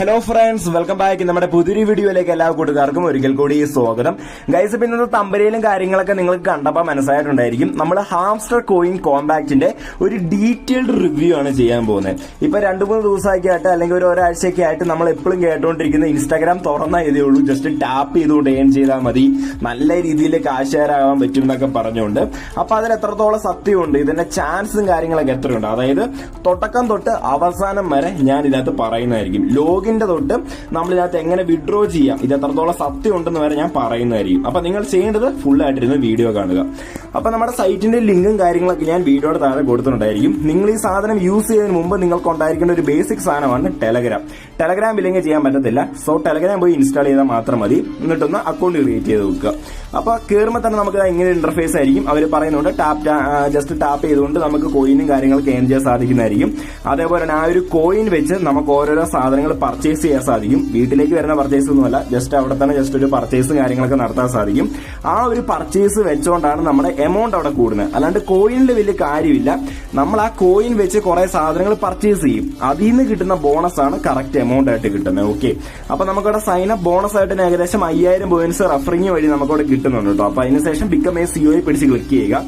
Hello friends welcome back നമ്മുടെ പുതിയൊരു വീഡിയോയിലേക്ക് എല്ലാ കൂട്ടുകാർക്കും ഒരിക്കൽ കൂടി സ്വാഗതം. ഗൈസ് ഇപ്പം ഇന്നത്തെ തമ്പരയിലും കാര്യങ്ങളൊക്കെ നിങ്ങൾക്ക് കണ്ടപ്പോൾ മനസ്സിലായിട്ടുണ്ടായിരിക്കും. നമ്മൾ ഹാംസ്റ്റർ കോയിൻ കോമ്പാക്റ്റിന്റെ ഒരു ഡീറ്റെയിൽഡ് റിവ്യൂ ആണ് ചെയ്യാൻ പോകുന്നത്. ഇപ്പൊ രണ്ടു മൂന്ന് ദിവസമൊക്കെ ആയിട്ട് അല്ലെങ്കിൽ ഒരു ഒരാഴ്ചയൊക്കെ ആയിട്ട് നമ്മൾ എപ്പോഴും കേട്ടുകൊണ്ടിരിക്കുന്ന ഇൻസ്റ്റാഗ്രാം തുറന്ന ഇതേ ഉള്ളൂ. ജസ്റ്റ് ടാപ്പ് ചെയ്തുകൊണ്ട് ഏൺ ചെയ്താൽ മതി. നല്ല രീതിയിൽ കാശുകാരാകാൻ പറ്റും എന്നൊക്കെ പറഞ്ഞുകൊണ്ട്. അപ്പൊ അതിൽ എത്രത്തോളം സത്യമുണ്ട്? ഇതിന്റെ ചാൻസും കാര്യങ്ങളൊക്കെ എത്രയുണ്ട്? അതായത് തുടക്കം തൊട്ട് അവസാനം വരെ ഞാൻ ഇതിനകത്ത് പറയുന്നതായിരിക്കും. ലോഗിന്റെ തൊട്ട് നമ്മൾ ഇതിനകത്ത് എങ്ങനെ വിഡ്രോ ചെയ്യാം? ഇത് എത്രത്തോളം സത്യം ഉണ്ടെന്ന് വരെ ഞാൻ പറയുന്നതായിരിക്കും. അപ്പൊ നിങ്ങൾ ചെയ്യേണ്ടത് ഫുൾ ആയിട്ടിരുന്ന് വീഡിയോ കാണുക. അപ്പൊ നമ്മുടെ സൈറ്റിന്റെ ലിങ്കും കാര്യങ്ങളൊക്കെ ഞാൻ വീഡിയോയുടെ താഴെ കൊടുത്തിട്ടുണ്ടായിരിക്കും. നിങ്ങൾ ഈ സാധനം യൂസ് ചെയ്യുന്നതിന് മുമ്പ് നിങ്ങൾക്ക് ഉണ്ടായിരിക്കേണ്ട ഒരു ബേസിക് സാധനമാണ് ടെലഗ്രാം ടെലഗ്രാം ഇല്ലെങ്കിൽ ചെയ്യാൻ പറ്റത്തില്ല. സോ ടെലഗ്രാം പോയി ഇൻസ്റ്റാൾ ചെയ്താൽ മാത്രം മതി. എന്നിട്ടൊന്ന് അക്കൗണ്ട് ക്രിയേറ്റ് ചെയ്ത് വെക്കുക. അപ്പൊ കയറുമ്പോൾ തന്നെ നമുക്ക് ഇങ്ങനെ ഇന്റർഫേസ് ആയിരിക്കും. അവർ പറയുന്നുണ്ട് ടാപ്പ് ജസ്റ്റ് ടാപ്പ് ചെയ്തുകൊണ്ട് നമുക്ക് കോയിനും കാര്യങ്ങളൊക്കെ ഏൺ ചെയ്യാൻ സാധിക്കുന്നതായിരിക്കും. അതേപോലെ തന്നെ ആ ഒരു കോയിൻ വെച്ച് നമുക്ക് ഓരോരോ സാധനങ്ങൾ ചെയ്യാൻ സാധിക്കും. വീട്ടിലേക്ക് വരുന്ന പർച്ചേസ് ഒന്നുമല്ല ജസ്റ്റ് അവിടെ തന്നെ ജസ്റ്റ് ഒരു പർച്ചേസും കാര്യങ്ങളൊക്കെ നടത്താൻ സാധിക്കും. ആ ഒരു പർച്ചേസ് വെച്ചുകൊണ്ടാണ് നമ്മുടെ എമൗണ്ട് അവിടെ കൂടുന്നത്. അല്ലാണ്ട് കോയിനിൽ വലിയ കാര്യമില്ല. നമ്മൾ ആ കോയിൻ വെച്ച് കുറെ സാധനങ്ങൾ പർച്ചേസ് ചെയ്യും. അതിൽ നിന്ന് കിട്ടുന്ന ബോണസ് ആണ് കറക്റ്റ് എമൗണ്ട് ആയിട്ട് കിട്ടുന്നത്. ഓക്കെ അപ്പൊ നമുക്കവിടെ സൈൻ അപ്പ് ബോണസ് ആയിട്ട് ഏകദേശം അയ്യായിരം പോയിന്റ്സ് റഫറിങ് വഴി നമുക്കവിടെ കിട്ടുന്നുണ്ട് കേട്ടോ. അപ്പൊ അതിനുശേഷം ബിക്കം എ സിഒയെ പിടിച്ച് ക്ലിക്ക് ചെയ്യുക.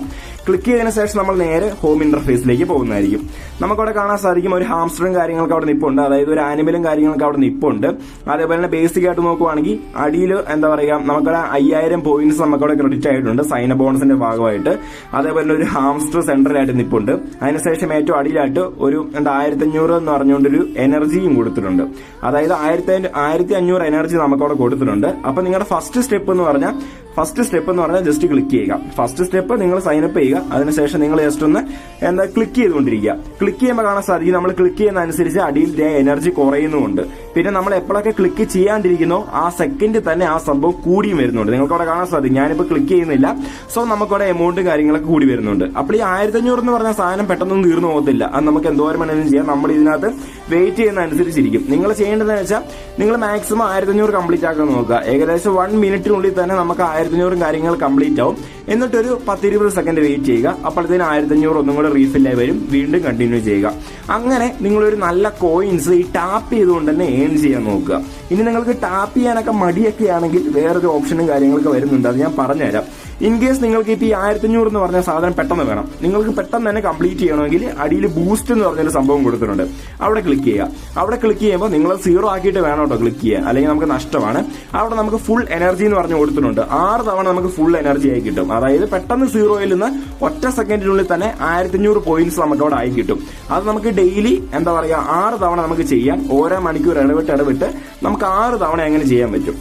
ക്ലിക്ക് ചെയ്തതിന് ശേഷം നമ്മൾ നേരെ ഹോം ഇന്റർഫേസിലേക്ക് പോകുന്നതായിരിക്കും. നമുക്കവിടെ കാണാൻ സാധിക്കും ഒരു ഹാംസ്റ്ററും കാര്യങ്ങളൊക്കെ അവിടെ നിപ്പുണ്ട്. അതായത് ഒരു ആനിമലും കാര്യങ്ങളൊക്കെ അവിടെ നിപ്പുണ്ട്. അതേപോലെ തന്നെ ബേസിക് ആയിട്ട് നോക്കുവാണെങ്കിൽ അടിയിൽ എന്താ പറയുക നമുക്കവിടെ അയ്യായിരം പോയിന്റ്സ് നമുക്കവിടെ ക്രെഡിറ്റ് ആയിട്ടുണ്ട് സൈന ബോണസിന്റെ ഭാഗമായിട്ട്. അതേപോലെ ഒരു ഹാംസ്റ്റർ സെന്ററിലായിട്ട് നിപ്പുണ്ട്. അതിനുശേഷം ഏറ്റവും അടിയിലായിട്ട് ഒരു എന്താ ആയിരത്തി അഞ്ഞൂറ് എന്ന് പറഞ്ഞുകൊണ്ടൊരു എനർജിയും കൊടുത്തിട്ടുണ്ട്. അതായത് ആയിരത്തി ആയിരത്തി അഞ്ഞൂറ് എനർജി നമുക്കവിടെ കൊടുത്തിട്ടുണ്ട്. അപ്പൊ നിങ്ങളുടെ ഫസ്റ്റ് സ്റ്റെപ്പ് എന്ന് പറഞ്ഞാൽ ഫസ്റ്റ് സ്റ്റെപ്പ് എന്ന് പറഞ്ഞാൽ ജസ്റ്റ് ക്ലിക്ക് ചെയ്യുക. ഫസ്റ്റ് സ്റ്റെപ്പ് നിങ്ങൾ സൈനപ്പ് ചെയ്യുക. അതിനുശേഷം നിങ്ങൾ ജസ്റ്റ് ഒന്ന് എന്താ ക്ലിക്ക് ചെയ്തുകൊണ്ടിരിക്കുക. ക്ലിക്ക് ചെയ്യുമ്പോൾ കാണാൻ സാധിക്കും നമ്മൾ ക്ലിക്ക് ചെയ്യുന്ന അനുസരിച്ച് അടിയിൽ എനർജി കുറയുന്നുമുണ്ട്. പിന്നെ നമ്മൾ എപ്പോഴൊക്കെ ക്ലിക്ക് ചെയ്യാണ്ടിരിക്കുന്നോ ആ സെക്കൻഡ് തന്നെ ആ സംഭവം കൂടിയും വരുന്നുണ്ട്. നിങ്ങൾക്ക് അവിടെ കാണാൻ സാധിക്കും. ഞാനിപ്പോൾ ക്ലിക്ക് ചെയ്യുന്നില്ല. സോ നമുക്കവിടെ എമൗണ്ടും കാര്യങ്ങളൊക്കെ കൂടി വരുന്നുണ്ട്. അപ്പോൾ ഈ ആയിരത്തി അഞ്ഞൂറ് എന്ന് പറഞ്ഞ സാധനം പെട്ടെന്നൊന്നും തീർന്നു പോകത്തില്ല. അത് നമുക്ക് എന്തോരം വേണമെങ്കിലും ചെയ്യാം. നമ്മൾ ഇതിനകത്ത് വെയിറ്റ് ചെയ്യുന്ന അനുസരിച്ചിരിക്കും നിങ്ങൾ ചെയ്യേണ്ടതെന്ന് വെച്ചാൽ നിങ്ങൾ മാക്സിമം ആയിരത്തി അഞ്ഞൂറ് കംപ്ലീറ്റ് ആക്കാൻ നോക്കുക. ഏകദേശം വൺ മിനിറ്റിനുള്ളിൽ തന്നെ നമുക്ക് ആയിരത്തി അഞ്ഞൂറും കാര്യങ്ങൾ കംപ്ലീറ്റ് ആവും. എന്നിട്ടൊരു പത്തിരുപത് സെക്കൻഡ് വെയിറ്റ് ചെയ്യുക. അപ്പോഴത്തേന് ആയിരത്തി അഞ്ഞൂറ് ഒന്നും കൂടെ റീഫില്ലായി വരും. വീണ്ടും കണ്ടിന്യൂ ചെയ്യുക. അങ്ങനെ നിങ്ങളൊരു നല്ല കോയിൻസ് ഈ ടാപ്പ് ചെയ്തുകൊണ്ട് തന്നെ ഏൺ ചെയ്യാൻ നോക്കുക. ഇനി നിങ്ങൾക്ക് ടാപ്പ് ചെയ്യാനൊക്കെ മടിയൊക്കെ ആണെങ്കിൽ വേറൊരു ഓപ്ഷനും കാര്യങ്ങളൊക്കെ വരുന്നുണ്ട്. അത് ഞാൻ പറഞ്ഞുതരാം. ഇൻ കേസ് നിങ്ങൾക്ക് ഇപ്പോൾ ഈ ആയിരത്തി അഞ്ഞൂറ് എന്ന് പറഞ്ഞ സാധനം പെട്ടെന്ന് വേണം. നിങ്ങൾക്ക് പെട്ടെന്ന് തന്നെ കംപ്ലീറ്റ് ചെയ്യണമെങ്കിൽ അടിയിൽ ബൂസ്റ്റ് എന്ന് പറഞ്ഞൊരു സംഭവം കൊടുത്തിട്ടുണ്ട്. അവിടെ ക്ലിക്ക് ചെയ്യുക. അവിടെ ക്ലിക്ക് ചെയ്യുമ്പോൾ നിങ്ങൾ സീറോ ആക്കിയിട്ട് വേണം കേട്ടോ ക്ലിക്ക് ചെയ്യുക അല്ലെങ്കിൽ നമുക്ക് നഷ്ടമാണ്. അവിടെ നമുക്ക് ഫുൾ എനർജി എന്ന് പറഞ്ഞ് കൊടുത്തിട്ടുണ്ട്. ആറ് തവണ നമുക്ക് ഫുൾ എനർജി ആയി കിട്ടും. അതായത് പെട്ടെന്ന് സീറോയിൽ നിന്ന് ഒറ്റ സെക്കൻഡിനുള്ളിൽ തന്നെ ആയിരത്തി അഞ്ഞൂറ് പോയിന്റ്സ് നമുക്ക് അവിടെ ആയി കിട്ടും. അത് നമുക്ക് ഡെയിലി എന്താ പറയുക ആറ് തവണ നമുക്ക് ചെയ്യാം. ഓരോ മണിക്കൂർ ഇടവിട്ട് ഇടവിട്ട് നമുക്ക് ആറ് തവണ അങ്ങനെ ചെയ്യാൻ പറ്റും.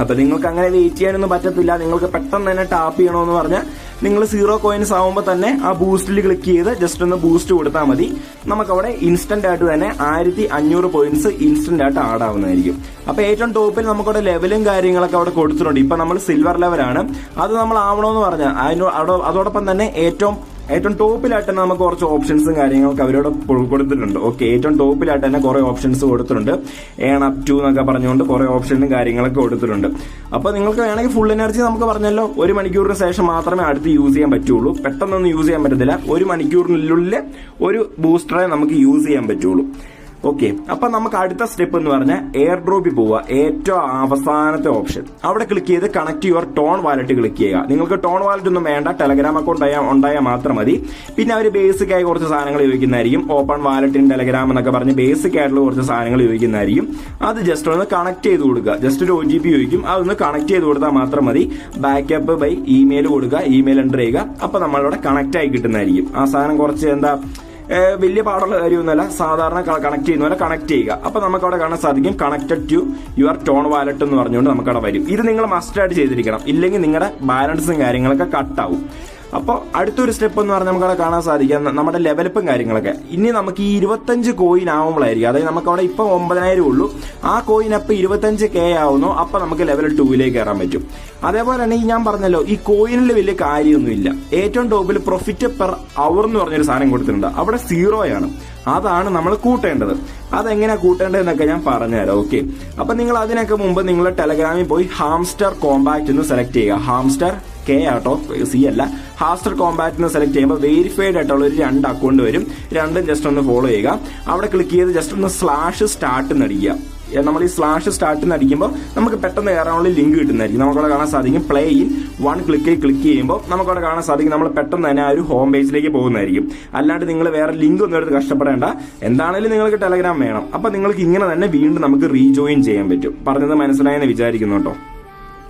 അപ്പൊ നിങ്ങൾക്ക് അങ്ങനെ വെയിറ്റ് ചെയ്യാനൊന്നും പറ്റത്തില്ല. നിങ്ങൾക്ക് പെട്ടെന്ന് തന്നെ ടാപ്പ് ചെയ്യണമെന്ന് പറഞ്ഞാൽ നിങ്ങൾ സീറോ കോയിൻസ് ആവുമ്പോൾ തന്നെ ആ ബൂസ്റ്റിൽ ക്ലിക്ക് ചെയ്ത് ജസ്റ്റ് ഒന്ന് ബൂസ്റ്റ് കൊടുത്താൽ മതി. നമുക്ക് അവിടെ ഇൻസ്റ്റന്റ് ആയിട്ട് തന്നെ ആയിരത്തി അഞ്ഞൂറ് പോയിന്റ്സ് ഇൻസ്റ്റന്റ് ആയിട്ട് ആഡ് ആവുന്നതായിരിക്കും. അപ്പൊ ഏറ്റവും ടോപ്പിൽ നമുക്കവിടെ ലെവലും കാര്യങ്ങളൊക്കെ അവിടെ കൊടുത്തിട്ടുണ്ട്. ഇപ്പൊ നമ്മൾ സിൽവർ ലെവലാണ് അത് നമ്മൾ ആവണമെന്ന് പറഞ്ഞാൽ അതിനോ അതോടൊപ്പം തന്നെ ഏറ്റവും ഏറ്റവും ടോപ്പിലായിട്ട് തന്നെ നമുക്ക് കുറച്ച് ഓപ്ഷൻസും കാര്യങ്ങളൊക്കെ അവരോട് കൊടുത്തിട്ടുണ്ട്. ഓക്കെ ഏറ്റവും ടോപ്പിലായിട്ട് തന്നെ കുറെ ഓപ്ഷൻസ് കൊടുത്തിട്ടുണ്ട്. ഏൺ അപ് ടു എന്നൊക്കെ പറഞ്ഞുകൊണ്ട് കുറെ ഓപ്ഷനും കാര്യങ്ങളൊക്കെ കൊടുത്തിട്ടുണ്ട്. അപ്പൊ നിങ്ങൾക്ക് വേണമെങ്കിൽ ഫുൾ എനർജി നമുക്ക് പറഞ്ഞല്ലോ ഒരു മണിക്കൂറിന് ശേഷം മാത്രമേ അടുത്ത് യൂസ് ചെയ്യാൻ പറ്റുള്ളൂ. പെട്ടെന്നൊന്നും യൂസ് ചെയ്യാൻ പറ്റത്തില്ല. ഒരു മണിക്കൂറിനുള്ളിൽ ഒരു ബൂസ്റ്ററെ നമുക്ക് യൂസ് ചെയ്യാൻ പറ്റുള്ളൂ. ഓക്കെ അപ്പൊ നമുക്ക് അടുത്ത സ്റ്റെപ്പ് എന്ന് പറഞ്ഞാൽ എയർ ഡ്രോപ്പിൽ പോവുക. ഏറ്റവും അവസാനത്തെ ഓപ്ഷൻ അവിടെ ക്ലിക്ക് ചെയ്ത് connect your TON wallet click ചെയ്യുക. നിങ്ങൾക്ക് ടോൺ വാലറ്റ് ഒന്നും വേണ്ട ടെലഗ്രാം അക്കൗണ്ട് ഉണ്ടായാൽ മാത്രം മതി. പിന്നെ അവർ ബേസിക് ആയി കുറച്ച് സാധനങ്ങൾ ചോദിക്കുന്നതായിരിക്കും. ഓപ്പൺ വാലറ്റ് ഇൻ ടെലഗ്രാം എന്നൊക്കെ പറഞ്ഞ് ബേസിക് ആയിട്ടുള്ള കുറച്ച് സാധനങ്ങൾ ചോദിക്കുന്നതായിരിക്കും. അത് ജസ്റ്റ് ഒന്ന് കണക്ട് ചെയ്ത് കൊടുക്കുക. ജസ്റ്റ് ഒരു ഒ ജി പി ചോദിക്കും. അതൊന്ന് കണക്ട് ചെയ്ത് കൊടുത്താൽ മാത്രം മതി. ബാക്കപ്പ് ബൈ ഇമെയിൽ കൊടുക്കുക. ഇമെയിൽ എന്റർ ചെയ്യുക. അപ്പൊ നമ്മളിവിടെ കണക്ട് ആയി കിട്ടുന്നതായിരിക്കും. ആ സാധനം കുറച്ച് എന്താ വലിയ പാടുള്ള കാര്യമൊന്നുമല്ല. സാധാരണ കണക്ട് ചെയ്യുന്ന പോലെ കണക്ട് ചെയ്യുക. അപ്പോൾ നമുക്ക് അവിടെ കാണാൻ സാധിക്കും connected to your TON wallet എന്ന് പറഞ്ഞുകൊണ്ട് നമുക്ക് അവിടെ വരും. ഇത് നിങ്ങൾ മസ്റ്റ് ആയിട്ട് ചെയ്തിരിക്കണം. ഇല്ലെങ്കിൽ നിങ്ങളുടെ ബാലൻസും കാര്യങ്ങളൊക്കെ കട്ടാവും അപ്പോൾ അടുത്തൊരു സ്റ്റെപ്പ് എന്ന് പറഞ്ഞാൽ നമുക്കവിടെ കാണാൻ സാധിക്കും. നമ്മുടെ ലെവലപ്പും കാര്യങ്ങളൊക്കെ. ഇനി നമുക്ക് ഈ ഇരുപത്തഞ്ച് കോയിൻ ആവുമ്പോഴായിരിക്കും അതായത് നമുക്ക് അവിടെ ഇപ്പം ഒമ്പതിനായിരം ഉള്ളൂ. ആ കോയിൻ അപ്പം ഇരുപത്തഞ്ച് കെ ആവുന്നു. അപ്പം നമുക്ക് ലെവൽ ടൂവിലേക്ക് കയറാൻ പറ്റും. അതേപോലെ തന്നെ ഈ ഞാൻ പറഞ്ഞല്ലോ ഈ കോയിനിൽ വലിയ കാര്യമൊന്നുമില്ല. ഏറ്റവും ടോപ്പിൽ പ്രോഫിറ്റ് പെർ അവർ എന്ന് പറഞ്ഞൊരു സാധനം കൊടുത്തിട്ടുണ്ട്. അവിടെ സീറോയാണ് അതാണ് നമ്മൾ കൂട്ടേണ്ടത്. അതെങ്ങനെയാണ് കൂട്ടേണ്ടതെന്നൊക്കെ ഞാൻ പറഞ്ഞുതരാം. ഓക്കെ അപ്പം നിങ്ങൾ അതിനൊക്കെ മുമ്പ് നിങ്ങൾ ടെലഗ്രാമിൽ പോയി ഹാംസ്റ്റർ കോമ്പാക്ട് എന്ന് സെലക്ട് ചെയ്യുക. ഹാംസ്റ്റർ കെ ആട്ടോ സി അല്ല. ഹാസ്റ്റർ കോമ്പാക്ട് എന്ന് സെലക്ട് ചെയ്യുമ്പോൾ വെരിഫൈഡ് ആയിട്ടുള്ള ഒരു രണ്ട് അക്കൗണ്ട് വരും. രണ്ടും ജസ്റ്റ് ഒന്ന് ഫോളോ ചെയ്യുക. അവിടെ ക്ലിക്ക് ചെയ്ത് ജസ്റ്റ് ഒന്ന് സ്ലാഷ് സ്റ്റാർട്ട് നടിക്കുക നമ്മൾ ഈ സ്ലാഷ് സ്റ്റാർട്ട് അടിക്കുമ്പോൾ നമുക്ക് പെട്ടെന്ന് കയറാനുള്ള ലിങ്ക് കിട്ടുന്നതായിരിക്കും. നമുക്കവിടെ കാണാൻ സാധിക്കും പ്ലേ ഇൻ വൺ ക്ലിക്കിൽ ക്ലിക്ക് ചെയ്യുമ്പോൾ നമുക്കവിടെ കാണാൻ സാധിക്കും നമ്മൾ പെട്ടെന്ന് തന്നെ ആ ഒരു ഹോം പേജിലേക്ക് പോകുന്നതായിരിക്കും. അല്ലാണ്ട് നിങ്ങൾ വേറെ ലിങ്ക് ഒന്നും എടുത്ത് കഷ്ടപ്പെടേണ്ട. എന്താണെങ്കിലും നിങ്ങൾക്ക് ടെലഗ്രാം വേണം. അപ്പോൾ നിങ്ങൾക്ക് ഇങ്ങനെ തന്നെ വീണ്ടും നമുക്ക് റീജോയിൻ ചെയ്യാൻ പറ്റും. പറഞ്ഞത് മനസ്സിലായെന്ന് വിചാരിക്കുന്നു കേട്ടോ.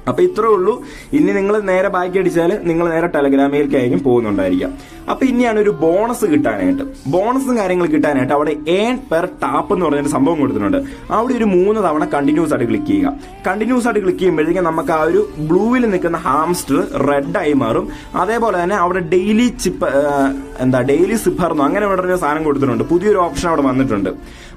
അപ്പൊ ഇത്രേ ഉള്ളൂ. ഇനി നിങ്ങൾ നേരെ ബാക്കി അടിച്ചാൽ നിങ്ങൾ നേരെ ടെലഗ്രാമിലേക്കായിരിക്കും പോകുന്നുണ്ടായിരിക്കാം. അപ്പൊ ഇനിയാണ് ഒരു ബോണസ് കിട്ടാനായിട്ട്. ബോണസും കാര്യങ്ങൾ കിട്ടാനായിട്ട് അവിടെ ഏൺ പെർ ടാപ്പ് എന്ന് പറഞ്ഞൊരു സംഭവം കൊടുത്തിട്ടുണ്ട്. അവിടെ ഒരു മൂന്ന് തവണ കണ്ടിന്യൂസ് ആയിട്ട് ക്ലിക്ക് ചെയ്യുക. കണ്ടിന്യൂസ് ആയിട്ട് ക്ലിക്ക് ചെയ്യുമ്പോഴത്തേക്കും നമുക്ക് ആ ഒരു ബ്ലൂവിൽ നിൽക്കുന്ന ഹാംസ്റ്റർ റെഡ് ആയി മാറും. അതേപോലെ തന്നെ അവിടെ ഡെയിലി ചിപ്പ് എന്താ ഡെയിലി സിപ്പർന്നോ അങ്ങനെ ഒരു സാധനം കൊടുത്തിട്ടുണ്ട്. പുതിയൊരു ഓപ്ഷൻ അവിടെ വന്നിട്ടുണ്ട്.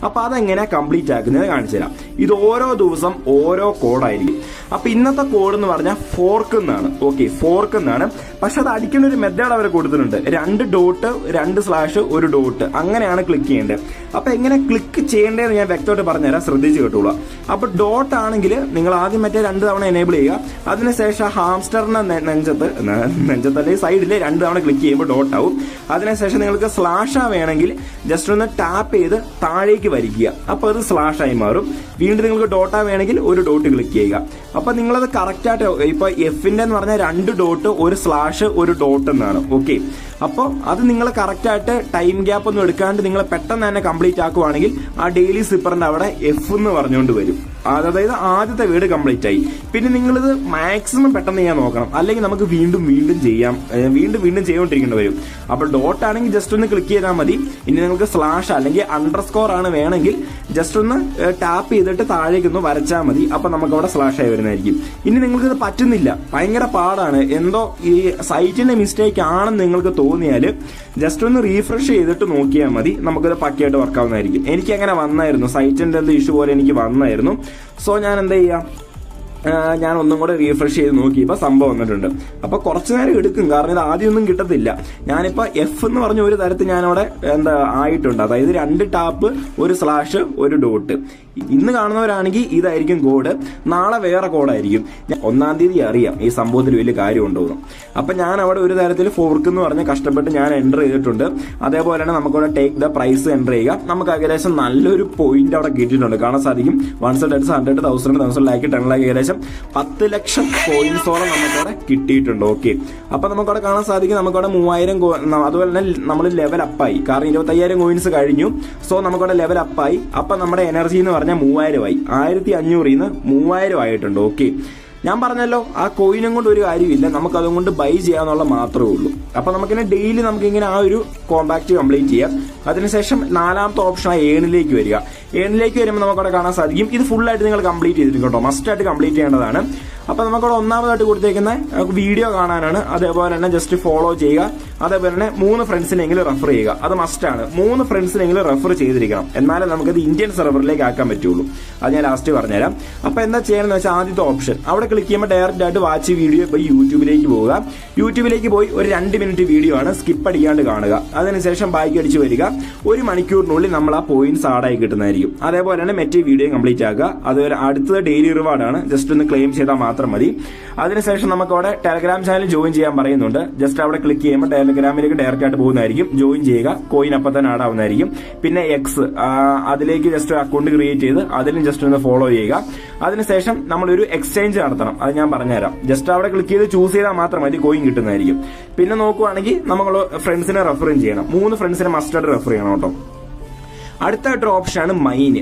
അപ്പൊ അതെങ്ങനെ കംപ്ലീറ്റ് ആക്കുന്നത്? കാണിച്ചു തരാം. ഇത് ഓരോ ദിവസം ഓരോ കോഡായിരിക്കും. അപ്പൊ ഇന്നത്തെ കോഡ് എന്ന് പറഞ്ഞാൽ ഫോർക്ക് എന്നാണ്. ഓക്കെ ഫോർക്ക് എന്നാണ്. പക്ഷെ അത് അടിക്കുന്ന ഒരു മെത്തേഡ് അവർ കൊടുത്തിട്ടുണ്ട്. രണ്ട് ഡോട്ട് രണ്ട് സ്ലാഷ് ഒരു ഡോട്ട് അങ്ങനെയാണ് ക്ലിക്ക് ചെയ്യേണ്ടത്. അപ്പൊ എങ്ങനെ ക്ലിക്ക് ചെയ്യേണ്ടതെന്ന് ഞാൻ വ്യക്തമായിട്ട് പറഞ്ഞുതരാം. ശ്രദ്ധിച്ച് കേട്ടോളൂ. അപ്പൊ ഡോട്ട് ആണെങ്കിൽ നിങ്ങൾ ആദ്യം മറ്റേ രണ്ട് തവണ എനേബിൾ ചെയ്യുക. അതിനുശേഷം ഹാംസ്റ്ററിന്റെ നെ- നെഞ്ചത്ത് നെഞ്ചത്ത് അല്ലെങ്കിൽ സൈഡിൽ രണ്ട് തവണ ക്ലിക്ക് ചെയ്യുമ്പോൾ ഡോട്ട് ആവും. അതിനുശേഷം നിങ്ങൾക്ക് സ്ലാഷ് വേണമെങ്കിൽ ജസ്റ്റ് ഒന്ന് ടാപ്പ് ചെയ്ത് താഴേക്ക് വലിക്കുക അപ്പൊ അത് സ്ലാഷ് ആയി മാറും. വീണ്ടും നിങ്ങൾക്ക് ഡോട്ട വേണമെങ്കിൽ ഒരു ഡോട്ട് ക്ലിക്ക് ചെയ്യുക. അപ്പൊ നിങ്ങളത് കറക്റ്റ് ആയിട്ട് ഇപ്പൊ എഫിന്റെ എന്ന് പറഞ്ഞാൽ രണ്ട് ഡോട്ട് ഒരു സ്ലാഷ് ഒരു ഡോട്ട് എന്നാണ്. ഓക്കെ അപ്പോൾ അത് നിങ്ങൾ കറക്റ്റായിട്ട് ടൈം ഗ്യാപ്പ് ഒന്നും എടുക്കാണ്ട് നിങ്ങൾ പെട്ടെന്ന് തന്നെ കംപ്ലീറ്റ് ആക്കുവാണെങ്കിൽ ആ ഡെയിലി സിപ്പറിന്റെ അവിടെ എഫ് എന്ന് പറഞ്ഞുകൊണ്ട് വരും. അതായത് ആദ്യത്തെ വീട് കംപ്ലീറ്റ് ആയി. പിന്നെ നിങ്ങളിത് മാക്സിമം പെട്ടെന്ന് ചെയ്യാൻ നോക്കണം. അല്ലെങ്കിൽ നമുക്ക് വീണ്ടും വീണ്ടും ചെയ്യാം. വീണ്ടും വീണ്ടും ചെയ്തുകൊണ്ടിരിക്കേണ്ടി വരും. അപ്പോൾ ഡോട്ട് ആണെങ്കിൽ ജസ്റ്റ് ഒന്ന് ക്ലിക്ക് ചെയ്താൽ മതി. ഇനി നിങ്ങൾക്ക് സ്ലാഷ് അല്ലെങ്കിൽ അണ്ടർ സ്കോർ ആണ് വേണമെങ്കിൽ ജസ്റ്റ് ഒന്ന് ടാപ്പ് ചെയ്തിട്ട് താഴേക്ക് ഒന്ന് വരച്ചാൽ മതി. അപ്പോൾ നമുക്ക് അവിടെ സ്ലാഷ് ആയി വരുന്നതായിരിക്കും. ഇനി നിങ്ങൾക്ക് ഇത് പറ്റുന്നില്ല. ഭയങ്കര പാടാണ്. എന്തോ ഈ സൈറ്റിന്റെ മിസ്റ്റേക്ക് ആണെന്ന് നിങ്ങൾക്ക് തോന്നിയാൽ ജസ്റ്റ് ഒന്ന് റീഫ്രഷ് ചെയ്തിട്ട് നോക്കിയാൽ മതി. നമുക്കത് പക്കയായിട്ട് വർക്കാവുന്നതായിരിക്കും എനിക്ക് അങ്ങനെ വന്നായിരുന്നു. സൈറ്റിന്റെ എന്ത് ഇഷ്യൂ പോലെ എനിക്ക് വന്നായിരുന്നു. സോ ഞാൻ എന്താ ചെയ്യാം ഞാൻ ഒന്നും കൂടെ റീഫ്രഷ് ചെയ്ത് നോക്കിയപ്പോൾ സംഭവം വന്നിട്ടുണ്ട്. അപ്പോൾ കുറച്ച് നേരം എടുക്കും. കാരണം ഇത് ആദ്യമൊന്നും കിട്ടത്തില്ല. ഞാനിപ്പോൾ എഫ് എന്ന് പറഞ്ഞ ഒരു തരത്തിൽ ഞാനവിടെ എന്താ ആയിട്ടുണ്ട്. അതായത് രണ്ട് ടാപ്പ് ഒരു സ്ലാഷ് ഒരു ഡോട്ട്. ഇന്ന് കാണുന്നവരാണെങ്കിൽ ഇതായിരിക്കും കോഡ് നാളെ വേറെ കോഡായിരിക്കും ഒന്നാം തീയതി അറിയാം ഈ സംഭവത്തിൽ വലിയ കാര്യം ഉണ്ടോന്ന് അപ്പൊ ഞാൻ അവിടെ ഒരു തരത്തിൽ ഫോർക്ക് എന്ന് പറഞ്ഞ് കഷ്ടപ്പെട്ട് ഞാൻ എന്റർ ചെയ്തിട്ടുണ്ട്. അതേപോലെ തന്നെ നമുക്കവിടെ ടേക്ക് ദ പ്രൈസ് എന്റർ ചെയ്യുക. നമുക്ക് ഏകദേശം നല്ലൊരു പോയിന്റ് അവിടെ കിട്ടിയിട്ടുണ്ട്. കാണാൻ സാധിക്കും. One Z hundred thousand thousand lakh ten lakh ഏകദേശം പത്ത് ലക്ഷം കോയിൻസോളം നമുക്കവിടെ കിട്ടിയിട്ടുണ്ട്. ഓക്കെ അപ്പൊ നമുക്കവിടെ കാണാൻ സാധിക്കും. നമുക്കവിടെ മൂവായിരം അതുപോലെ തന്നെ നമ്മൾ ലെവൽ അപ്പായി കാരണം ഇരുപത്തയ്യായിരം കോയിൻസ് കഴിഞ്ഞു. സോ നമുക്കവിടെ ലെവൽ അപ്പായി അപ്പൊ നമ്മുടെ എനർജി എന്ന് പറഞ്ഞാൽ മൂവായിരമായി. ആയിരത്തി അഞ്ഞൂറിൽ നിന്ന് മൂവായിരം ആയിട്ടുണ്ട് ഓക്കെ ഞാൻ പറഞ്ഞല്ലോ ആ കോയിനും കൊണ്ട് ഒരു കാര്യമില്ല. നമുക്ക് അതുകൊണ്ട് ബൈ ചെയ്യാന്നുള്ള മാത്രമേ ഉള്ളൂ. അപ്പൊ നമുക്കിങ്ങനെ ഡെയിലി നമുക്കിങ്ങനെ ആ ഒരു കോമ്പാക്ട് കംപ്ലീറ്റ് ചെയ്യാം. അതിനുശേഷം നാലാമത്തെ ഓപ്ഷൻ ആ ഏണിലേക്ക് വരിക. ഏണിലേക്ക് വരുമ്പോൾ നമുക്കവിടെ കാണാൻ സാധിക്കും. ഇത് ഫുള്ളായിട്ട് നിങ്ങൾ കംപ്ലീറ്റ് ചെയ്തിരിക്കും കേട്ടോ. മസ്റ്റ് ആയിട്ട് കംപ്ലീറ്റ് ചെയ്യേണ്ടതാണ്. അപ്പൊ നമുക്കവിടെ ഒന്നാമതായിട്ട് കൊടുത്തേക്കുന്ന വീഡിയോ കാണാനാണ്. അതേപോലെ തന്നെ ജസ്റ്റ് ഫോളോ ചെയ്യുക. അതേപോലെ തന്നെ മൂന്ന് ഫ്രണ്ട്സിനെങ്കിലും റെഫർ ചെയ്യുക. അത് മസ്റ്റ് ആണ്. മൂന്ന് ഫ്രണ്ട്സിനെങ്കിലും റെഫർ ചെയ്തിരിക്കണം. എന്നാലേ നമുക്കത് ഇന്ത്യൻ സെർവറിലേക്ക് ആക്കാൻ പറ്റുള്ളൂ. അത് ഞാൻ ലാസ്റ്റ് പറഞ്ഞുതരാം. അപ്പൊ എന്താ ചെയ്യണമെന്ന് വെച്ചാൽ ആദ്യത്തെ ഓപ്ഷൻ അവിടെ ക്ലിക്ക് ചെയ്യുമ്പോൾ ഡയറക്റ്റ് ആയിട്ട് വാച്ച് വീഡിയോ പോയി യൂട്യൂബിലേക്ക് പോവുക. യൂട്യൂബിലേക്ക് പോയി ഒരു രണ്ട് മിനിറ്റ് വീഡിയോ ആണ് സ്കിപ്പ് അടിക്കാണ്ട് കാണുക. അതിനുശേഷം ബാക്കി അടിച്ച് വരിക. ഒരു മണിക്കൂറിനുള്ളിൽ നമ്മൾ ആ പോയിന്റ്സ് ആഡായി കിട്ടുന്നതായിരിക്കും. അതേപോലെ തന്നെ മറ്റേ വീഡിയോ കംപ്ലീറ്റ് ആക്കുക. അതുപോലെ അടുത്തത് ഡെയിലി റിവാർഡാണ് ജസ്റ്റ് ഒന്ന് ക്ലെയിം ചെയ്താൽ മാത്രം മതി. അതിനുശേഷം നമുക്ക് അവിടെ ടെലഗ്രാം ചാനൽ ജോയിൻ ചെയ്യാൻ പറയുന്നുണ്ട്. ജസ്റ്റ് അവിടെ ക്ലിക്ക് ചെയ്യുമ്പോൾ ടെലഗ്രാമിലേക്ക് ഡയറക്റ്റ് ആയിട്ട് പോകുന്നതായിരിക്കും. ജോയിൻ ചെയ്യുക. കോയിൻ അപ്പം തന്നെ ആഡ് ആവുന്നതായിരിക്കും. പിന്നെ എക്സ് അതിലേക്ക് ജസ്റ്റ് അക്കൗണ്ട് ക്രിയേറ്റ് ചെയ്ത് അതിലും ജസ്റ്റ് ഒന്ന് ഫോളോ ചെയ്യുക. അതിനുശേഷം നമ്മളൊരു എക്സ്ചേഞ്ച് നടത്തണം. അത് ഞാൻ പറഞ്ഞുതരാം. ജസ്റ്റ് അവിടെ ക്ലിക്ക് ചെയ്ത് ചൂസ് ചെയ്താൽ മാത്രം മതി കോയിൻ കിട്ടുന്നതായിരിക്കും. പിന്നെ നോക്കുവാണെങ്കിൽ നമ്മൾ ഫ്രണ്ട്സിനെ റെഫറും ചെയ്യണം. മൂന്ന് ഫ്രണ്ട്സിനെ മസ്റ്റായിട്ട് റെഫർ ചെയ്യണം കേട്ടോ. അടുത്തായിട്ടൊരു ഓപ്ഷനാണ് മൈന്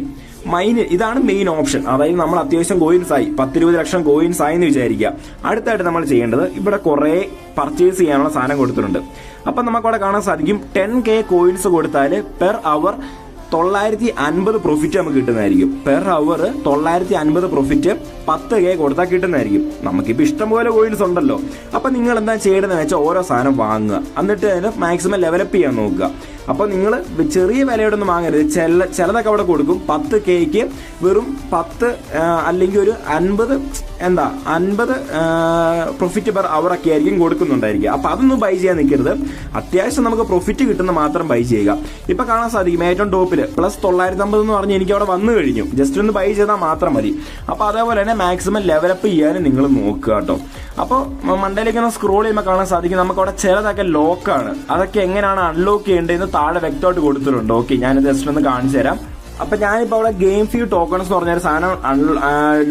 മൈന് ഇതാണ് മെയിൻ ഓപ്ഷൻ അതായത് നമ്മൾ അത്യാവശ്യം കോയിൻസ് ആയി. പത്തിരുപത് ലക്ഷം കോയിൻസ് ആയി എന്ന് വിചാരിക്കുക. അടുത്തായിട്ട് നമ്മൾ ചെയ്യേണ്ടത് ഇവിടെ കുറെ പർച്ചേസ് ചെയ്യാനുള്ള സാധനം കൊടുത്തിട്ടുണ്ട്. അപ്പൊ നമുക്കവിടെ കാണാൻ സാധിക്കും ടെൻ കെ കോയിൻസ് കൊടുത്താൽ പെർ അവർ തൊള്ളായിരത്തി അൻപത് പ്രോഫിറ്റ് നമുക്ക് കിട്ടുന്നതായിരിക്കും. പെർ അവർ തൊള്ളായിരത്തി അൻപത് പ്രോഫിറ്റ് പത്ത് കെ കൊടുത്താൽ കിട്ടുന്നതായിരിക്കും. നമുക്കിപ്പോൾ ഇഷ്ടംപോലെ കോയിൻസ് ഉണ്ടല്ലോ. അപ്പൊ നിങ്ങൾ എന്താ ചെയ്യേണ്ടതെന്ന് വെച്ചാൽ ഓരോ സാധനം വാങ്ങുക. എന്നിട്ട് അതിന് മാക്സിമം ലെവലപ്പ് ചെയ്യാൻ നോക്കുക. അപ്പൊ നിങ്ങൾ ചെറിയ വിലയുടെ ഒന്നും വാങ്ങരുത്. ചില ചിലതൊക്കെ അവിടെ കൊടുക്കും. പത്ത് കേക്ക് വെറും പത്ത് അല്ലെങ്കിൽ ഒരു അൻപത് എന്താ അൻപത് പ്രോഫിറ്റ് പെർ അവർ ഒക്കെ ആയിരിക്കും കൊടുക്കുന്നുണ്ടായിരിക്കുക. അപ്പൊ അതൊന്നും ബൈ ചെയ്യാൻ നിൽക്കരുത്. അത്യാവശ്യം നമുക്ക് പ്രോഫിറ്റ് കിട്ടുന്ന മാത്രം ബൈ ചെയ്യുക. ഇപ്പൊ കാണാൻ സാധിക്കും ഏറ്റവും ടോപ്പിൽ പ്ലസ് തൊള്ളായിരത്തി അമ്പത് എന്ന് പറഞ്ഞ് എനിക്ക് അവിടെ വന്നു കഴിഞ്ഞു. ജസ്റ്റ് ഒന്ന് ബൈ ചെയ്താൽ മാത്രം മതി. അപ്പോൾ അതേപോലെ തന്നെ മാക്സിമം ലെവലപ്പ് ചെയ്യാനും നിങ്ങൾ നോക്കുക കേട്ടോ. അപ്പോൾ മണ്ടയിലേക്ക് സ്ക്രോൾ ചെയ്യുമ്പോൾ കാണാൻ സാധിക്കും. നമുക്ക് അവിടെ ചിലതൊക്കെ ലോക്കാണ് അതൊക്കെ എങ്ങനെയാണ് അൺലോക്ക് ചെയ്യേണ്ടതെന്ന് താഴെ വ്യക്തമായിട്ട് കൊടുത്തിട്ടുണ്ട്. ഓക്കെ ഞാനിത് ജസ്റ്റ് ഒന്ന് കാണിച്ചു തരാം. അപ്പൊ ഞാനിപ്പോ അവിടെ ഗെയിം ഫ്യൂ ടോക്കൺസ് എന്ന് പറഞ്ഞ ഒരു സാധനം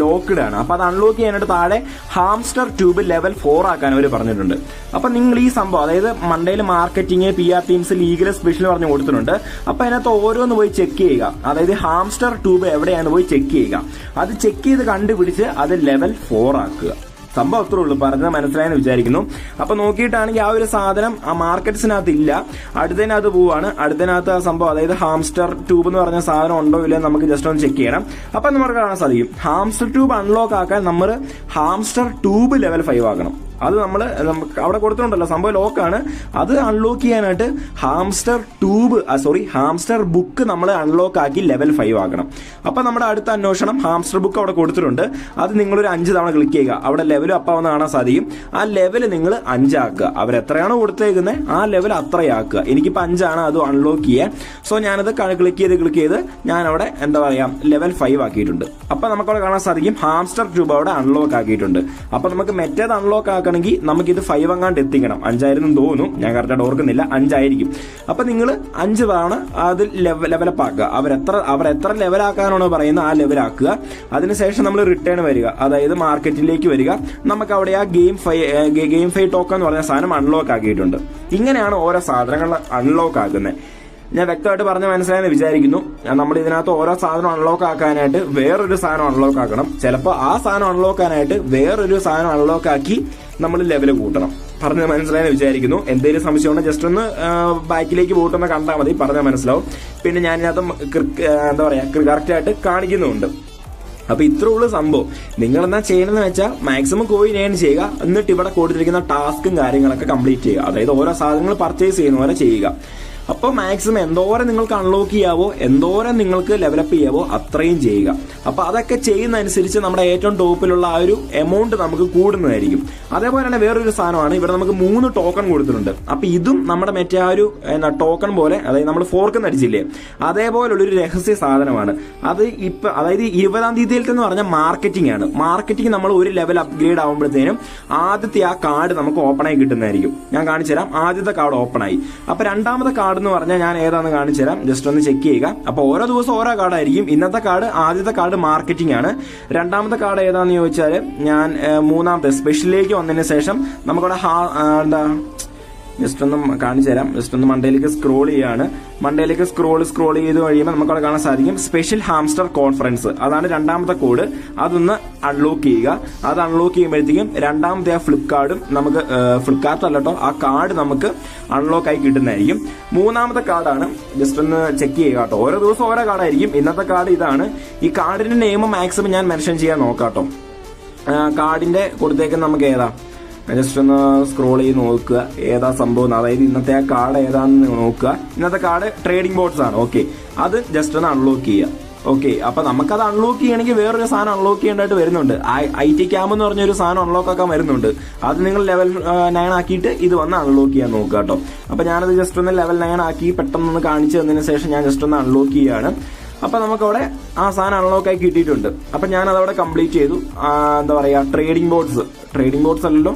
ലോക്ക്ഡ് ആണ്. അപ്പൊ അത് അൺലോക്ക് ചെയ്യാനായിട്ട് താഴെ ഹാംസ്റ്റർ ട്യൂബ് ലെവൽ ഫോർ ആക്കാൻ അവർ പറഞ്ഞിട്ടുണ്ട്. അപ്പൊ നിങ്ങൾ ഈ സംഭവം അതായത് മണ്ടയിൽ marketing P R teams legal special പറഞ്ഞ് കൊടുത്തിട്ടുണ്ട്. അപ്പൊ അതിനകത്ത് ഓരോന്ന് പോയി ചെക്ക് ചെയ്യുക. അതായത് ഹാംസ്റ്റർ ട്യൂബ് എവിടെയാണ് പോയി ചെക്ക് ചെയ്യുക. അത് ചെക്ക് ചെയ്ത് കണ്ടുപിടിച്ച് അത് ലെവൽ ഫോർ ആക്കുക. സംഭവം അത്രേ ഉള്ളൂ. പറഞ്ഞത് മനസ്സിലായെന്ന് വിചാരിക്കുന്നു. അപ്പൊ നോക്കിയിട്ടാണെങ്കിൽ ആ ഒരു സാധനം ആ മാർക്കറ്റ്സിനകത്ത് ഇല്ല. അടുത്തതിനകത്ത് പോവാണ്. അടുത്തതിനകത്ത് ആ സംഭവം അതായത് ഹാംസ്റ്റർ ട്യൂബ് എന്ന് പറഞ്ഞ സാധനം ഉണ്ടോ ഇല്ലയോ നമുക്ക് ജസ്റ്റ് ഒന്ന് ചെക്ക് ചെയ്യണം. അപ്പൊ നമുക്ക് കാണാൻ സാധിക്കും. ഹാംസ്റ്റർ ട്യൂബ് അൺലോക്ക് ആക്കാൻ നമ്മൾ ഹാംസ്റ്റർ ട്യൂബ് ലെവൽ ഫൈവ് ആക്കണം. അത് നമ്മൾ അവിടെ കൊടുത്തിട്ടുണ്ടല്ലോ സംഭവം ലോക്കാണ്. അത് അൺലോക്ക് ചെയ്യാനായിട്ട് hamster tube sorry hamster book നമ്മൾ അൺലോക്ക് ആക്കി ലെവൽ ഫൈവ് ആക്കണം. അപ്പോൾ നമ്മുടെ അടുത്ത അന്വേഷണം ഹാംസ്റ്റർ ബുക്ക് അവിടെ കൊടുത്തിട്ടുണ്ട്. അത് നിങ്ങളൊരു അഞ്ച് തവണ ക്ലിക്ക് ചെയ്യുക. അവിടെ ലെവൽ അപ്പാവുന്ന കാണാൻ സാധിക്കും. ആ ലെവൽ നിങ്ങൾ അഞ്ചാക്കുക. അവർ എത്രയാണോ കൊടുത്തേക്കുന്നത് ആ ലെവൽ അത്രയാക്കുക. എനിക്കിപ്പോൾ അഞ്ചാണ് അത് അൺലോക്ക് ചെയ്യാൻ. സോ ഞാനത് ക്ലിക്ക് ചെയ്ത് ക്ലിക്ക് ചെയ്ത് ഞാൻ അവിടെ എന്താ പറയുക ലെവൽ ഫൈവ് ആക്കിയിട്ടുണ്ട്. അപ്പോൾ നമുക്കവിടെ കാണാൻ സാധിക്കും ഹാംസ്റ്റർ ട്യൂബ് അവിടെ അൺലോക്ക് ആക്കിയിട്ടുണ്ട്. അപ്പോൾ നമുക്ക് മറ്റേത് അൺലോക്ക് നമുക്ക് ഇത് ഫൈവ് അങ്ങാണ്ട് എത്തിക്കണം. അഞ്ചായിരുന്നു തോന്നും. ഞാൻ കറക്റ്റായിട്ട് ഓർക്കുന്നില്ല. അഞ്ചായിരിക്കും. അപ്പൊ നിങ്ങൾ അഞ്ച് തവണ അത് ലെവലപ്പ് ആക്കുക. അവരെത്ര അവർ എത്ര ലെവലാക്കാനാണോ പറയുന്നത് ആ ലെവലാക്കുക അതിനുശേഷം നമ്മൾ റിട്ടേൺ വരിക. അതായത് മാർക്കറ്റിലേക്ക് വരിക. നമുക്ക് അവിടെ ആ GameFi GameFi token എന്ന് പറഞ്ഞ സാധനം അൺലോക്ക് ആക്കിയിട്ടുണ്ട്. ഇങ്ങനെയാണ് ഓരോ സാധനങ്ങൾ അൺലോക്ക് ആക്കുന്നത്. ഞാൻ വ്യക്തമായിട്ട് പറഞ്ഞ മനസ്സിലായെന്ന് വിചാരിക്കുന്നു. നമ്മൾ ഇതിനകത്ത് ഓരോ സാധനം അൺലോക്ക് ആക്കാനായിട്ട് വേറൊരു സാധനം അൺലോക്ക് ആക്കണം. ചിലപ്പോൾ ആ സാധനം അൺലോക്ക് ആക്കാനായിട്ട് വേറൊരു സാധനം അൺലോക്ക് ആക്കി നമ്മൾ ലെവൽ കൂട്ടണം. പറഞ്ഞ മനസ്സിലായെന്ന് വിചാരിക്കുന്നു. എന്തെങ്കിലും സംശയം ഉണ്ടോ ജസ്റ്റ് ഒന്ന് ബാക്കിലേക്ക് പോയിട്ടൊന്ന് കണ്ടാൽ മതി. പറഞ്ഞാൽ മനസ്സിലാവും. പിന്നെ ക്രിക്ക്- എന്താ പറയാ കറക്റ്റ് ആയിട്ട് കാണിക്കുന്നുമുണ്ട് അപ്പൊ ഇത്ര ഉള്ള സംഭവം. നിങ്ങൾ എന്താ ചെയ്യണമെന്ന് വെച്ചാൽ മാക്സിമം കോയിൻ ഏൺ ചെയ്യുക. എന്നിട്ട് ഇവിടെ കൊടുത്തിരിക്കുന്ന ടാസ്കും കാര്യങ്ങളൊക്കെ കംപ്ലീറ്റ് ചെയ്യുക. അതായത് ഓരോ സാധനങ്ങൾ പർച്ചേസ് ചെയ്യുന്ന പോലെ ചെയ്യുക. അപ്പോൾ മാക്സിമം എന്തോരം നിങ്ങൾക്ക് അൺലോക്ക് ചെയ്യാവോ എന്തോരം നിങ്ങൾക്ക് ഡെവലപ്പ് ചെയ്യാവോ അത്രയും ചെയ്യുക. അപ്പോൾ അതൊക്കെ ചെയ്യുന്നതനുസരിച്ച് നമ്മുടെ ഏറ്റവും ടോപ്പിലുള്ള ആ ഒരു എമൗണ്ട് നമുക്ക് കൂടുന്നതായിരിക്കും. അതേപോലെ തന്നെ വേറൊരു സാധനമാണ് ഇവിടെ നമുക്ക് മൂന്ന് ടോക്കൺ കൊടുത്തിട്ടുണ്ട്. അപ്പോൾ ഇതും നമ്മുടെ മറ്റേ ആ ഒരു എന്നാ ടോക്കൺ പോലെ അതായത് നമ്മൾ ഫോർക്ക് അടിച്ചില്ലേ അതേപോലുള്ള ഒരു രഹസ്യ സാധനമാണ്. അത് ഇപ്പം അതായത് ഇരുപതാം തീയതിയിലത്തെ പറഞ്ഞാൽ മാർക്കറ്റിംഗ് ആണ്. മാർക്കറ്റിംഗ് നമ്മൾ ഒരു ലെവൽ അപ്ഗ്രേഡ് ആകുമ്പോഴത്തേനും ആദ്യത്തെ ആ കാർഡ് നമുക്ക് ഓപ്പണായി കിട്ടുന്നതായിരിക്കും. ഞാൻ കാണിച്ചു തരാം ആദ്യത്തെ കാർഡ് ഓപ്പണായി ആയി. അപ്പൊ രണ്ടാമത്തെ കാർഡ് എന്ന് പറഞ്ഞാൽ ഞാൻ ഏതാന്ന് കാണിച്ചു തരാം. ജസ്റ്റ് ഒന്ന് ചെക്ക് ചെയ്യുക. അപ്പൊ ഓരോ ദിവസം ഓരോ കാർഡായിരിക്കും. ഇന്നത്തെ കാർഡ് ആദ്യത്തെ കാർഡ് മാർക്കറ്റിംഗ് ആണ്. രണ്ടാമത്തെ കാർഡ് ഏതാന്ന് ചോദിച്ചാൽ ഞാൻ മൂന്നാമത്തെ സ്പെഷ്യലിലേക്ക് വന്നതിന് ശേഷം നമുക്കവിടെ എന്താ ജസ്റ്റ് ഒന്ന് കാണിച്ചു തരാം. ജസ്റ്റ് ഒന്ന് മണ്ടയിലേക്ക് സ്ക്രോൾ ചെയ്യാണ്. മണ്ടയിലേക്ക് സ്ക്രോൾ സ്ക്രോൾ ചെയ്ത് കഴിയുമ്പോൾ നമുക്ക് അവിടെ കാണാൻ സാധിക്കും സ്പെഷ്യൽ ഹാംസ്റ്റർ കോൺഫറൻസ് അതാണ് രണ്ടാമത്തെ കോഡ് അതൊന്ന് അൺലോക്ക് ചെയ്യുക. അത് അൺലോക്ക് ചെയ്യുമ്പോഴത്തേക്കും രണ്ടാമത്തെ ആ ഫ്ലിപ്കാർഡും നമുക്ക് ഫ്ലിപ്കാർട്ട് അല്ലട്ടോ ആ കാർഡ് നമുക്ക് അൺലോക്ക് ആയി കിട്ടുന്നതായിരിക്കും. മൂന്നാമത്തെ കാർഡാണ് ജസ്റ്റ് ഒന്ന് ചെക്ക് ചെയ്യുക കേട്ടോ ഓരോ ദിവസം ഓരോ കാർഡായിരിക്കും ഇന്നത്തെ കാർഡ് ഇതാണ്. ഈ കാർഡിന്റെ നെയിം മാക്സിമം ഞാൻ മെൻഷൻ ചെയ്യാൻ നോക്കാം കേട്ടോ കാർഡിന്റെ കൊടുത്തേക്കുന്ന നമുക്ക് ഏതാ? ജസ്റ്റ് ഒന്ന് സ്ക്രോൾ ചെയ്ത് നോക്കുക. ഏതാ സംഭവം. അതായത് ഇന്നത്തെ ആ കാർഡ് ഏതാന്ന് നോക്കുക. ഇന്നത്തെ കാർഡ് ട്രേഡിംഗ് ബോർഡ്സ് ആണ്. ഓക്കെ അത് ജസ്റ്റ് ഒന്ന് അൺലോക്ക് ചെയ്യുക. ഓക്കെ അപ്പൊ നമുക്കത് അൺലോക്ക് ചെയ്യണമെങ്കിൽ വേറൊരു സാധനം അൺലോക്ക് ചെയ്യേണ്ടതായിട്ട് വരുന്നുണ്ട്. ഐ ടി ക്യാമ്പ് എന്ന് പറഞ്ഞൊരു സാധനം അൺലോക്ക് ആക്കാൻ വരുന്നുണ്ട്. അത് നിങ്ങൾ ലെവൽ നയൻ ആക്കിയിട്ട് ഇത് വന്ന് അൺലോക്ക് ചെയ്യാൻ നോക്കുക കേട്ടോ. അപ്പൊ ഞാനത് ജസ്റ്റ് ഒന്ന് ലെവൽ നയൻ ആക്കി പെട്ടെന്ന് കാണിച്ചു തന്നതിന് ശേഷം ഞാൻ ജസ്റ്റ് ഒന്ന് അൺലോക്ക് ചെയ്യാണ് അപ്പൊ നമുക്കവിടെ ആ സാധനം അൺലോക്ക് ആയി കിട്ടിയിട്ടുണ്ട്. അപ്പൊ ഞാൻ അതവിടെ കംപ്ലീറ്റ് ചെയ്തു എന്താ പറയാ ട്രേഡിംഗ് ബോർഡ്സ് ട്രേഡിംഗ് ബോർഡ്സ് അല്ലല്ലോ.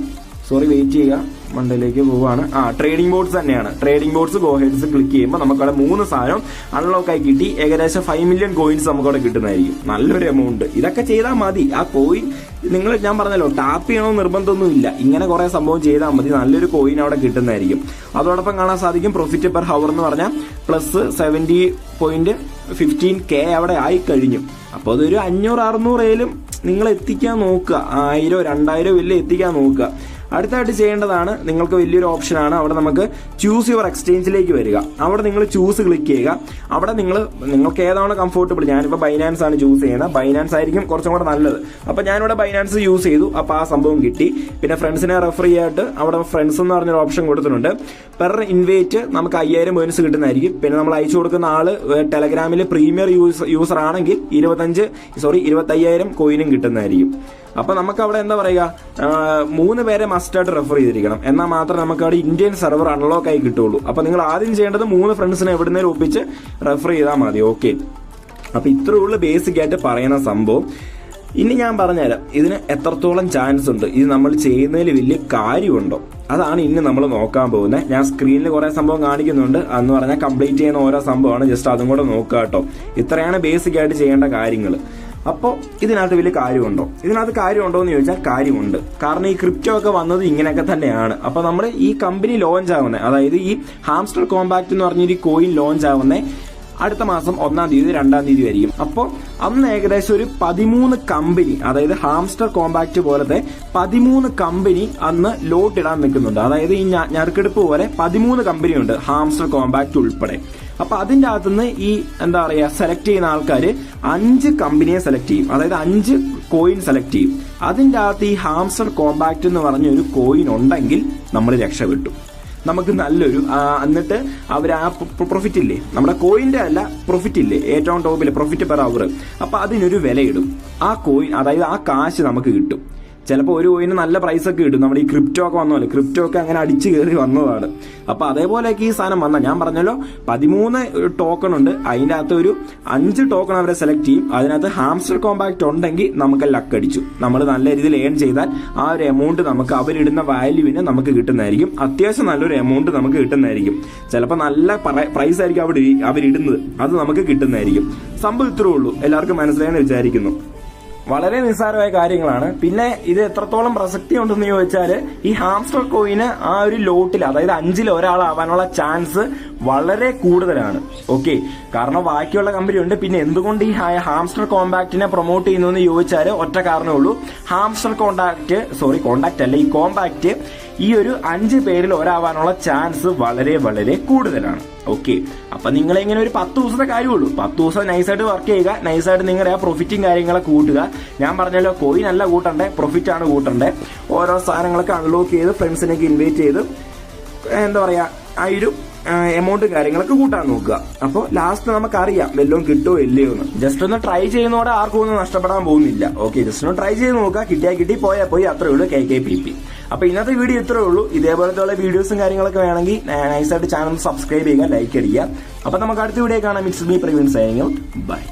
സോറി വെയിറ്റ് ചെയ്യുക. മണ്ടയിലേക്ക് പോവാണ്. ആ ട്രേഡിംഗ് ബോർഡ്സ് തന്നെയാണ്. Trading boards go heads click ചെയ്യുമ്പോൾ നമുക്കവിടെ മൂന്ന് സാധനം അൺലോക്ക് ആയി കിട്ടി. ഏകദേശം ഫൈവ് മില്യൺ കോയിൻസ് നമുക്കവിടെ കിട്ടുന്നതായിരിക്കും. നല്ലൊരു എമൗണ്ട് ഇതൊക്കെ ചെയ്താൽ മതി. ആ കോയിൻ നിങ്ങൾ ഞാൻ പറഞ്ഞല്ലോ ടാപ്പ് ചെയ്യണമെന്ന് നിർബന്ധമൊന്നുമില്ല ഇങ്ങനെ കുറെ സംഭവം ചെയ്താൽ മതി. നല്ലൊരു കോയിൻ അവിടെ കിട്ടുന്നതായിരിക്കും. അതോടൊപ്പം കാണാൻ സാധിക്കും പ്രോഫിറ്റ് പെർ ഹവർ എന്ന് പറഞ്ഞാൽ plus seventy point fifteen K അവിടെ ആയി കഴിഞ്ഞു. അപ്പോൾ അതൊരു അഞ്ഞൂറ് അറുന്നൂറേലും നിങ്ങൾ എത്തിക്കാൻ നോക്കുക. ആയിരം രണ്ടായിരം വലിയ എത്തിക്കാൻ നോക്കുക. അടുത്തായിട്ട് ചെയ്യേണ്ടതാണ് നിങ്ങൾക്ക് വലിയൊരു ഓപ്ഷനാണ്. അവിടെ നമുക്ക് ചൂസ് യുവർ എക്സ്ചേഞ്ചിലേക്ക് വരിക. അവിടെ നിങ്ങൾ ചൂസ് ക്ലിക്ക് ചെയ്യുക. അവിടെ നിങ്ങൾ നിങ്ങൾക്ക് ഏതാണ് കംഫോർട്ടബിൾ ഞാനിപ്പോൾ ബൈനാൻസ് ആണ് ചൂസ് ചെയ്യുന്നത്. ബൈനാൻസ് ആയിരിക്കും കുറച്ചും കൂടെ നല്ലത്. അപ്പോൾ ഞാനിവിടെ ബൈനാൻസ് യൂസ് ചെയ്തു. അപ്പോൾ ആ സംഭവം കിട്ടി. പിന്നെ ഫ്രണ്ട്സിനെ റെഫർ ചെയ്യായിട്ട് അവിടെ ഫ്രണ്ട്സ് എന്ന് പറഞ്ഞൊരു ഓപ്ഷൻ കൊടുത്തിട്ടുണ്ട്. പെർ ഇൻവേറ്റ് നമുക്ക് അയ്യായിരം പോയിന്റ്സ് കിട്ടുന്നതായിരിക്കും. പിന്നെ നമ്മൾ അയച്ചു കൊടുക്കുന്ന ആൾ ടെലഗ്രാമിൽ പ്രീമിയർ യൂസ് യൂസർ ആണെങ്കിൽ ഇരുപത്തഞ്ച് സോറി ഇരുപത്തയ്യായിരം കോയിനും കിട്ടുന്നതായിരിക്കും. അപ്പൊ നമുക്ക് അവിടെ എന്താ പറയുക? മൂന്ന് പേരെ മസ്റ്റായിട്ട് റെഫർ ചെയ്തിരിക്കണം. എന്നാൽ മാത്രമേ നമുക്ക് അവിടെ ഇന്ത്യൻ സെർവർ അൺലോക്ക് ആയി കിട്ടുള്ളൂ അപ്പൊ നിങ്ങൾ ആദ്യം ചെയ്യേണ്ടത് മൂന്ന് ഫ്രണ്ട്സിനെ എവിടുന്നേലും ഒപ്പിച്ച് റെഫർ ചെയ്താൽ മതി. ഓക്കെ അപ്പൊ ഇത്രയേ ഉള്ളു ബേസിക് ആയിട്ട് പറയുന്ന സംഭവം. ഇനി ഞാൻ പറഞ്ഞുതരാം. ഇതിന് എത്രത്തോളം ചാൻസ് ഉണ്ട്? ഇത് നമ്മൾ ചെയ്യുന്നതിൽ വലിയ കാര്യമുണ്ടോ? അതാണ് ഇനി നമ്മൾ നോക്കാൻ പോകുന്നത്. ഞാൻ സ്ക്രീനിൽ കുറേ സംഭവം കാണിക്കുന്നുണ്ട്. എന്ന് പറഞ്ഞാൽ കംപ്ലീറ്റ് ചെയ്യുന്ന ഓരോ സംഭവമാണ്. ജസ്റ്റ് അതും കൂടെ നോക്കുക കേട്ടോ. ഇത്രയാണ് ബേസിക് ആയിട്ട് ചെയ്യേണ്ട കാര്യങ്ങൾ. അപ്പോൾ ഇതിനകത്ത് വലിയ കാര്യമുണ്ടോ? ഇതിനകത്ത് കാര്യമുണ്ടോ എന്ന് ചോദിച്ചാൽ കാര്യമുണ്ട്. കാരണം ഈ ക്രിപ്റ്റോ ഒക്കെ വന്നത് ഇങ്ങനെയൊക്കെ തന്നെയാണ്. അപ്പോൾ നമ്മൾ ഈ കമ്പനി ലോഞ്ച് ആവുന്നത് അതായത് ഈ ഹാംസ്റ്റർ കോമ്പാക്ട് എന്ന് പറഞ്ഞ പറഞ്ഞൊരു കോയിൻ ലോഞ്ച് ആവുന്നത് അടുത്ത മാസം ഒന്നാം തീയതി രണ്ടാം തീയതി ആയിരിക്കും അപ്പോൾ അന്ന് ഏകദേശം ഒരു പതിമൂന്ന് കമ്പനി അതായത് ഹാംസ്റ്റർ കോമ്പാക്ട് പോലത്തെ പതിമൂന്ന് കമ്പനി അന്ന് ലോട്ടിടാൻ നിൽക്കുന്നുണ്ട്. അതായത് ഈ ഞറുക്കെടുപ്പ് പോലെ പതിമൂന്ന് കമ്പനിയുണ്ട് ഹാംസ്റ്റർ കോമ്പാക്ട് ഉൾപ്പെടെ. അപ്പൊ അതിന്റെ അകത്തുനിന്ന് ഈ എന്താ പറയാ സെലക്ട് ചെയ്യുന്ന ആൾക്കാർ അഞ്ച് കമ്പനിയെ സെലക്ട് ചെയ്യും. അതായത് അഞ്ച് കോയിൻ സെലക്ട് ചെയ്യും. അതിന്റെ അകത്ത് ഈ ഹാംസർ കോമ്പാക്ട് എന്ന് പറഞ്ഞ ഒരു കോയിൻ ഉണ്ടെങ്കിൽ നമ്മൾ രക്ഷപ്പെട്ടു. നമുക്ക് നല്ലൊരു എന്നിട്ട് അവർ ആ പ്രോഫിറ്റ് ഇല്ലേ? നമ്മുടെ കോയിന്റെ അല്ല പ്രോഫിറ്റ് ഇല്ലേ? ഏറ്റവും ടോപ്പിലെ പ്രോഫിറ്റ് പെർ അവർ അപ്പൊ അതിനൊരു വിലയിടും. ആ കോയിൻ അതായത് ആ കാശ് നമുക്ക് കിട്ടും. ചിലപ്പോൾ ഒരു കോയിന് നല്ല പ്രൈസ് ഒക്കെ കിട്ടും. നമ്മുടെ ഈ ക്രിപ്റ്റോ ഒക്കെ വന്നപോലെ. ക്രിപ്റ്റോ ഒക്കെ അങ്ങനെ അടിച്ച് കയറി വന്നതാണ്. അപ്പോൾ അതേപോലെയൊക്കെ ഈ സാധനം വന്ന. ഞാൻ പറഞ്ഞല്ലോ പതിമൂന്ന് ടോക്കൺ ഉണ്ട്. അതിന്റെ അകത്ത് ഒരു അഞ്ച് ടോക്കൺ അവരെ സെലക്ട് ചെയ്യും. അതിനകത്ത് ഹാംസ്റ്റർ കോമ്പാക്ട് ഉണ്ടെങ്കിൽ നമുക്ക് ലക്ക് അടിച്ചു. നമ്മൾ നല്ല രീതിയിൽ ഏൺ ചെയ്താൽ ആ ഒരു എമൗണ്ട് നമുക്ക് അവരിടുന്ന വാല്യൂവിന് നമുക്ക് കിട്ടുന്നതായിരിക്കും. അത്യാവശ്യം നല്ലൊരു എമൗണ്ട് നമുക്ക് കിട്ടുന്നതായിരിക്കും. ചിലപ്പോൾ നല്ല പ്രൈസ് ആയിരിക്കും അവിടെ അവരിടുന്നത്. അത് നമുക്ക് കിട്ടുന്നതായിരിക്കും. സംഭവം ഇത്രേ ഉള്ളൂ. എല്ലാവർക്കും മനസ്സിലായെന്ന് വിചാരിക്കുന്നു. വളരെ നിസ്സാരമായ കാര്യങ്ങളാണ്. പിന്നെ ഇത് എത്രത്തോളം പ്രസക്തി ഉണ്ടെന്ന് ചോദിച്ചാൽ ഈ ഹാംസ്റ്റർ കോയിന് ആ ഒരു ലോട്ടിൽ അതായത് അഞ്ചിൽ ഒരാളാവാനുള്ള ചാൻസ് വളരെ കൂടുതലാണ്. ഓക്കെ കാരണം ബാക്കിയുള്ള കമ്പനി ഉണ്ട്. പിന്നെ എന്തുകൊണ്ട് ഈ ഹാംസ്റ്റർ കോമ്പാക്റ്റിനെ പ്രൊമോട്ട് ചെയ്യുന്നു എന്ന് ചോദിച്ചാൽ ഒറ്റ കാരണമേ ഉള്ളൂ. ഹാംസ്റ്റർ കോണ്ടാക്ട് സോറി കോണ്ടാക്ട് അല്ല ഈ കോമ്പാക്ട് ഈ ഒരു അഞ്ച് പേരിൽ ഒരാവാനുള്ള ചാൻസ് വളരെ വളരെ കൂടുതലാണ്. ഓക്കെ അപ്പൊ നിങ്ങൾ ഇങ്ങനെ ഒരു പത്ത് ദിവസത്തെ കാര്യമുള്ളൂ. പത്ത് ദിവസം നൈസായിട്ട് വർക്ക് ചെയ്യുക. നൈസായിട്ട് നിങ്ങളുടെ ആ പ്രോഫിറ്റും കാര്യങ്ങളെ കൂട്ടുക. ഞാൻ പറഞ്ഞല്ലോ കോയിൻ അല്ല കൂട്ടണ്ടേ? പ്രോഫിറ്റ് ആണ് കൂട്ടണ്ടേ? ഓരോ സാധനങ്ങളൊക്കെ അൺലോക്ക് ചെയ്ത് ഫ്രണ്ട്സിനൊക്കെ ഇൻവൈറ്റ് ചെയ്ത് എന്താ പറയാ ആ ഒരു എമൗണ്ടും കാര്യങ്ങളൊക്കെ കൂട്ടാൻ നോക്കുക. അപ്പോൾ ലാസ്റ്റ് നമുക്കറിയാം വല്ലതും കിട്ടുമോ ഇല്ലയോ എന്ന്. ജസ്റ്റ് ഒന്ന് ട്രൈ ചെയ്യുന്നതോടെ ആർക്കും ഒന്നും നഷ്ടപ്പെടാൻ പോകുന്നില്ല. ഓക്കെ ജസ്റ്റ് ഒന്ന് ട്രൈ ചെയ്ത് നോക്കുക. കിട്ടിയാൽ കിട്ടി പോയാൽ പോയി. അത്രയേ ഉള്ളൂ. കെ കെ പി പി അപ്പൊ ഇന്നത്തെ വീഡിയോ ഇത്രേ ഉള്ളൂ. ഇതേപോലത്തെ വീഡിയോസും കാര്യങ്ങളൊക്കെ വേണമെങ്കിൽ നൈസായിട്ട് ചാനൽ സബ്സ്ക്രൈബ് ചെയ്യുക ലൈക്ക് അടിക്കുക. അപ്പൊ നമുക്ക് അടുത്ത വീഡിയോ കാണാം. Mix me Praveen signing bye